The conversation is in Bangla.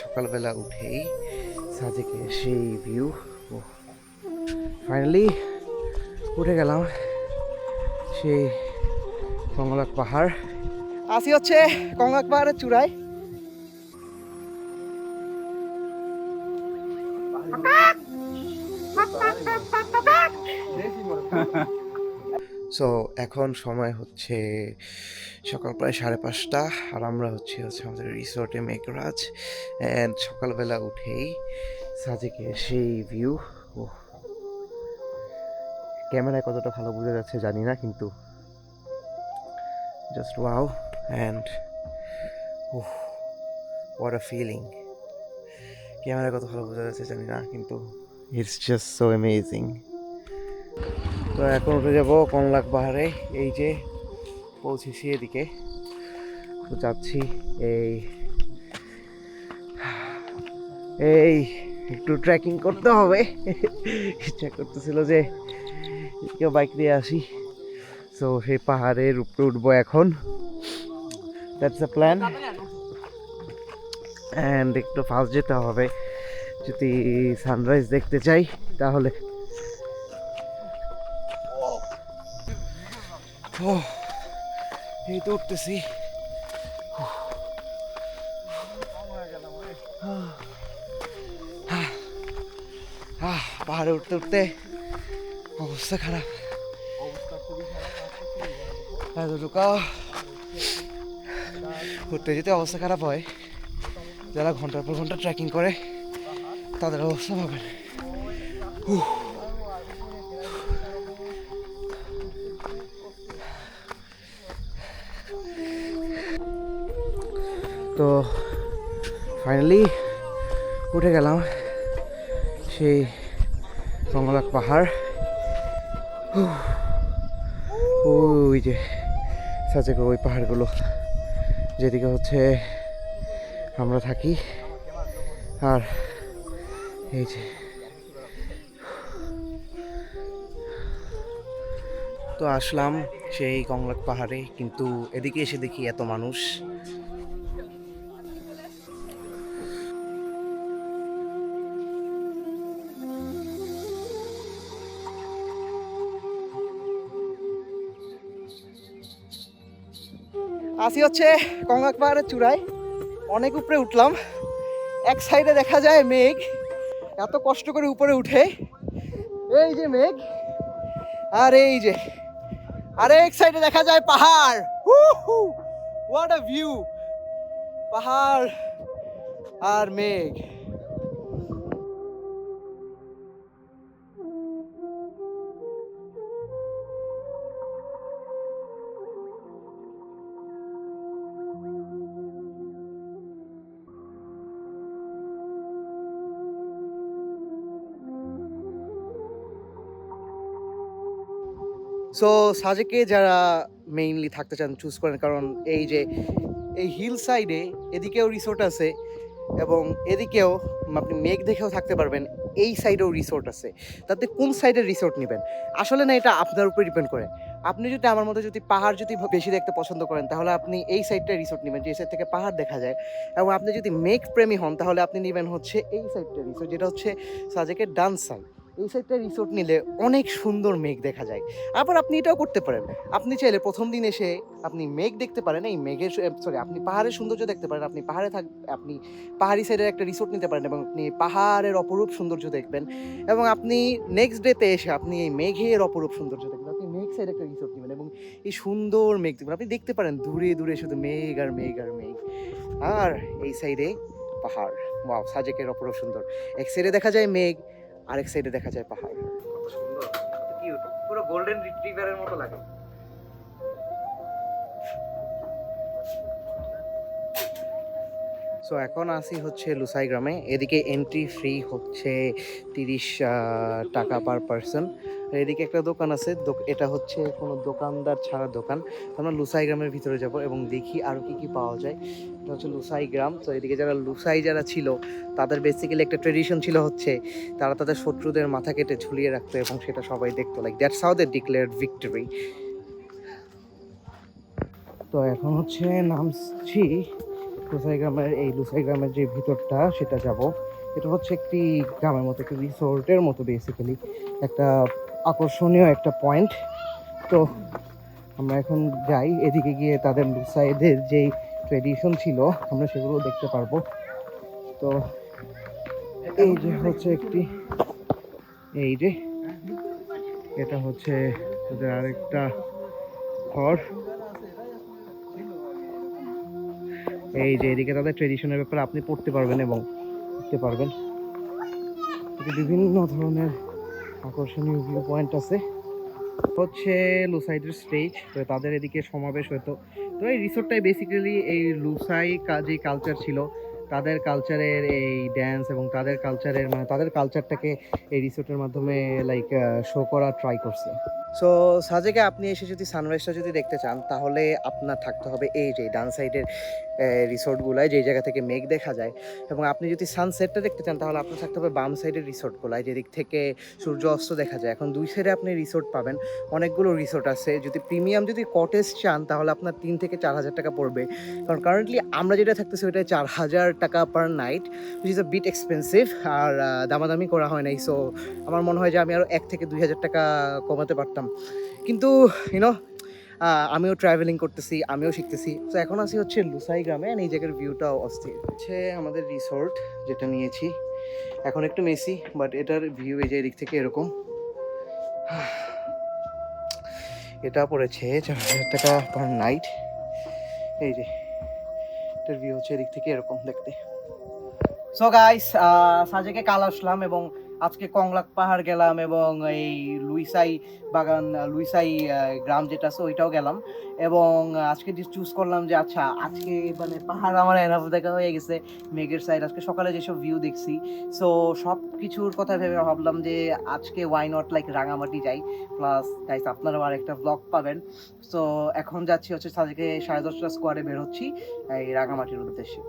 সকালবেলা উঠেই সাজেকে সেই ভিউ ফাইনালি উঠে গেলাম সেই কমলাক পাহাড়। আসি হচ্ছে কমলাক পাহাড়ের চূড়ায়। সো এখন সময় হচ্ছে সকাল প্রায় সাড়ে পাঁচটা আর আমরা হচ্ছে হচ্ছে আমাদের রিসোর্টে মেঘরাজ অ্যান্ড সকালবেলা উঠেই সাজেকে সেই ভিউ ও ক্যামেরায় কতটা ভালো বোঝা যাচ্ছে জানি না, কিন্তু just wow and oh what a feeling ক্যামেরায় কত ভালো বোঝা যাচ্ছে জানি না, কিন্তু ইটস জাস্ট সো অ্যামেজিং তো এখন উঠে যাব কনলাক পাহাড়ে। এই যে পৌঁছেছি এদিকে। তো যাচ্ছি এই এই একটু ট্রেকিং করতে হবে। ইচ্ছা করতেছিল যে কেউ বাইক নিয়ে আসি। সো সেই পাহাড়ের উপরে উঠবো এখন। দ্যাটস আ প্ল্যান অ্যান্ড একটু ফাস্ট যেতে হবে। যদি সানরাইজ দেখতে চাই, তাহলে ও এই তো উঠতেছি। পাহাড়ে উঠতে উঠতে অবস্থা খারাপ। এতটুকু ঘুরতে যেতে অবস্থা খারাপ হয়। যারা ঘণ্টার পর ঘণ্টা ট্রেকিং করে, তাদের অবস্থা ভাবেন উহ। তো ফাইনালি উঠে গেলাম সেই কমলাক পাহাড়। ওই যে সাজেকে ওই পাহাড়গুলো, যেদিকে হচ্ছে আমরা থাকি। আর এই যে তো আসলাম সেই কংলাক পাহাড়ে, কিন্তু এদিকে এসে দেখি এত মানুষ। আসি হচ্ছে গঙ্গা পাহাড়ের চূড়ায়। অনেক উপরে উঠলাম। এক সাইডে দেখা যায় মেঘ। এত কষ্ট করে উপরে উঠে। এই যে মেঘ। আর এই যে। আর এক সাইডে দেখা যায় পাহাড়। হোয়াট আ ভিউ পাহাড় আর মেঘ। সো সাজেকে যারা মেইনলি থাকতে চান চুজ করেন। কারণ এই যে, এই হিল সাইডে এদিকেও রিসোর্ট আছে এবং এদিকেও আপনি মেঘ দেখেও থাকতে পারবেন, এই সাইডেও রিসোর্ট আছে। তাতে কোন সাইডের রিসোর্ট নেবেন? আসলে না, এটা আপনার উপর ডিপেন্ড করে। আপনি যদি আমার মতো যদি পাহাড় যদি বেশি দেখতে পছন্দ করেন, তাহলে আপনি এই সাইডটা রিসোর্ট নেবেন, যে সাইড থেকে পাহাড় দেখা যায়। এবং আপনি যদি মেঘ প্রেমী হন, তাহলে আপনি নেবেন হচ্ছে এই সাইডটা রিসোর্ট যেটা হচ্ছে সাজেকের ডান সাইড এই সাইডটা রিসোর্ট নিলে অনেক সুন্দর মেঘ দেখা যায়। আবার আপনি এটাও করতে পারেন। আপনি চাইলে প্রথম দিন এসে আপনি মেঘ দেখতে পারেন। এই মেঘের সরি আপনি পাহাড়ের সৌন্দর্য দেখতে পারেন। আপনি পাহাড়ে থাক আপনি পাহাড়ি সাইডের একটা রিসোর্ট নিতে পারেন এবং আপনি পাহাড়ের অপরূপ সৌন্দর্য দেখবেন। এবং আপনি নেক্সট ডেতে এসে আপনি এই মেঘের অপরূপ সৌন্দর্য দেখবেন। আপনি মেঘ সাইডে একটা রিসোর্ট নেবেন এবং এই সুন্দর মেঘ দেখবেন। আপনি দেখতে পারেন দূরে দূরে শুধু মেঘ আর মেঘ আর মেঘ। আর এই সাইডে পাহাড়। ওয়াও সাজেকের অপরূপ সুন্দর। এক সাইডে দেখা যায় মেঘ আরেক সাইডে দেখা যায় পাহাড়। পুরো গোল্ডেন রিট্রিভারের মতো লাগে। সো এখন আসি হচ্ছে লুসাই গ্রামে। এদিকে এন্ট্রি ফ্রি হচ্ছে তিরিশ টাকা পার পারসন এদিকে একটা দোকান আছে এটা হচ্ছে কোনো দোকানদার ছাড়া দোকান। আমরা লুসাই গ্রামের ভিতরে যাব এবং দেখি আরও কি কি পাওয়া যায়। এটা হচ্ছে লুসাই গ্রাম। তো এদিকে যারা লুসাই যারা ছিল, তাদের বেসিক্যালি একটা ট্রেডিশন ছিল হচ্ছে তারা তাদের শত্রুদের মাথা কেটে ঝুলিয়ে রাখতো এবং সেটা সবাই দেখতো। Like that's how they declared victory তো এখন হচ্ছে নামছি লুসাই গ্রামের এই লুসাই গ্রামের যে ভিতরটা, সেটা যাব। এটা হচ্ছে একটি গ্রামের মতো, একটি রিসোর্টের মতো বেসিক্যালি একটা আকর্ষণীয় একটা পয়েন্ট তো আমরা এখন যাই, এদিকে গিয়ে তাদের লুসাইদের যেই ট্রেডিশন ছিল, আমরা সেগুলো দেখতে পারব। তো এই যে হচ্ছে একটি, এই যে, এটা হচ্ছে ওদের আরেকটা ঘর। এই যে এদিকে তাদের ট্রেডিশনের ব্যাপারে আপনি পড়তে পারবেন এবং দেখতে পারবেন। বিভিন্ন ধরনের আকর্ষণীয় ভিউ পয়েন্ট আছে হচ্ছে লুসাইডের স্টেজ তো তাদের এদিকে সমাবেশ হতো। তো এই রিসোর্টটাই বেসিক্যালি এই লুসাই যে কালচার ছিল, তাদের কালচারের এই ড্যান্স এবং তাদের কালচারের মানে তাদের কালচারটাকে এই রিসোর্টের মাধ্যমে লাইক শো করা ট্রাই করছে। সো সাজেকে আপনি এসে যদি সানরাইজটা যদি দেখতে চান, তাহলে আপনার থাকতে হবে এই যে ডান সাইডের রিসোর্টগুলায়, যেই জায়গা থেকে মেঘ দেখা যায়, এবং আপনি যদি সানসেটটা দেখতে চান, তাহলে আপনার থাকতে হবে বাম সাইডের রিসোর্টগুলায়, যেদিক থেকে সূর্য অস্ত দেখা যায়। এখন দুই সাইডে আপনি রিসোর্ট পাবেন, অনেকগুলো রিসোর্ট আছে। যদি প্রিমিয়াম যদি কটেজ চান, তাহলে আপনার তিন থেকে চার হাজার টাকা পড়বে। কারণ কারেন্টলি আমরা যেটা থাকতেছি ওইটা চার হাজার টাকা per night which is a bit expensive আর দামাদামি করা হয় নাই। সো আমার মনে হয় যে আমি আরও এক থেকে দুই হাজার টাকা কমাতে পারতাম। কিন্তু ইউনো আমিও ট্রাভেলিং করতেছি, আমিও শিখতেছি। তো এখন আছি হচ্ছে লুসাই গ্রামে এই জায়গার ভিউটাও অস্থির। হচ্ছে আমাদের রিসোর্ট যেটা নিয়েছি। এখন একটু মেসি বাট এটার ভিউ এই যে এদিক থেকে এরকম। এটা পড়েছে চার হাজার টাকা পার নাইট এই যে, এটার ভিউ হচ্ছে এদিক থেকে এরকম দেখতে। সো গাইস সাজেকে কাল আসলাম এবং আজকে কংলাক পাহাড় গেলাম এবং এই লুইসাই বাগান লুইসাই গ্রাম যেটা আছে ওইটাও গেলাম। এবং আজকে চুজ করলাম যে আচ্ছা আজকে মানে পাহাড় আমার এনাফ দেখা হয়ে গেছে, মেঘের সাইড আজকে সকালে যেসব ভিউ দেখছি সো সব কিছুর কথা ভেবে ভাবলাম যে, আজকে ওয়াই নট লাইক রাঙামাটি যাই। প্লাস গাইস আপনারাও আর একটা ব্লগ পাবেন। সো এখন যাচ্ছি হচ্ছে সাজেকে সাড়ে দশটা স্কোয়ারে বেরোচ্ছি এই রাঙামাটির উদ্দেশ্যে।